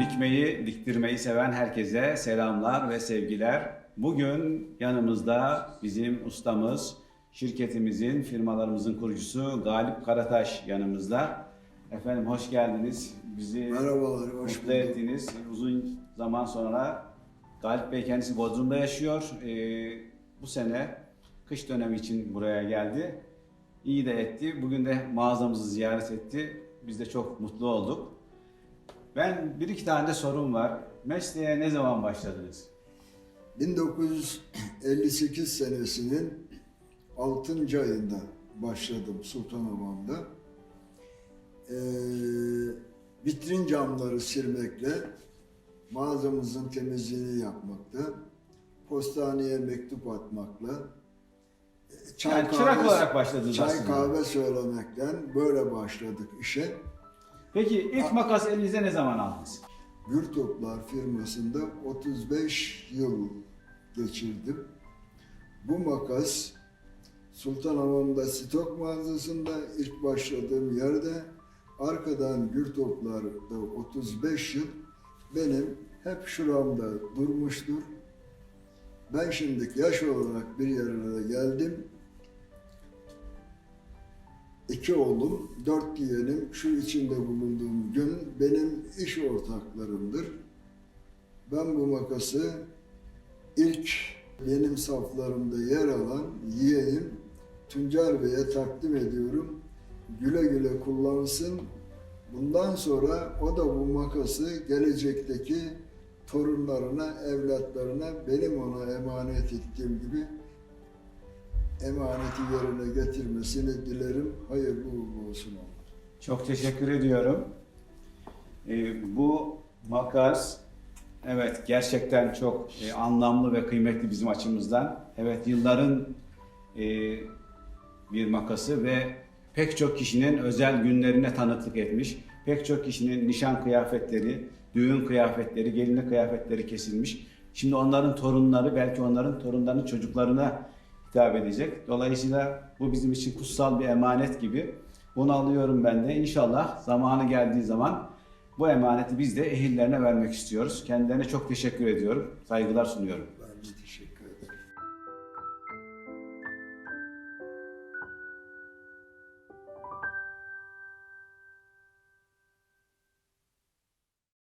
Dikmeyi, diktirmeyi seven herkese selamlar ve sevgiler. Bugün yanımızda bizim ustamız, şirketimizin, firmalarımızın kurucusu Galip Karataş yanımızda. Efendim hoş geldiniz. Bizi Merhabalar, hoş mutlu bulduk. ettiniz. Uzun zaman sonra Galip Bey kendisi Bodrum'da yaşıyor. Ee, bu sene kış dönemi için buraya geldi. İyi de etti. Bugün de mağazamızı ziyaret etti. Biz de çok mutlu olduk. Ben bir iki tane de sorum var. Mesleğe ne zaman başladınız? 1958 senesinin 6. ayında başladım Sultanhamam'da. Ee, vitrin camları silmekle, mağazamızın temizliğini yapmakta, postaneye mektup atmakla, e, çay Yani çırak olarak başladınız çay aslında. kahve söylemekten böyle başladık işe. Peki ilk makas elinize ne zaman aldınız? Gürtoplar firmasında 35 yıl geçirdim. Bu makas Sultanhamam'da stok mağazasında ilk başladığım yerde arkadan Gürtoplar'da 35 yıl benim hep şuramda durmuştur. Ben şimdi yaş olarak bir yerlere geldim. İki oğlum, dört yeğenim şu içinde bulunduğum gün benim iş ortaklarımdır. Ben bu makası ilk benim saflarımda yer alan yeğenim Tuncer Bey'e takdim ediyorum. Güle güle kullansın. Bundan sonra o da bu makası gelecekteki torunlarına, evlatlarına benim ona emanet ettiğim gibi emaneti yerine getirmesini dilerim. Hayırlı uğurlu olsun. Çok teşekkür ediyorum. Ee, bu makas evet gerçekten çok e, anlamlı ve kıymetli bizim açımızdan. Evet yılların e, bir makası ve pek çok kişinin özel günlerine tanıklık etmiş. Pek çok kişinin nişan kıyafetleri, düğün kıyafetleri, gelinlik kıyafetleri kesilmiş. Şimdi onların torunları belki onların torunlarının çocuklarına hitap edecek. Dolayısıyla bu bizim için kutsal bir emanet gibi. Bunu alıyorum ben de. İnşallah zamanı geldiği zaman bu emaneti biz de ehillerine vermek istiyoruz. Kendilerine çok teşekkür ediyorum. Saygılar sunuyorum. Ben de teşekkür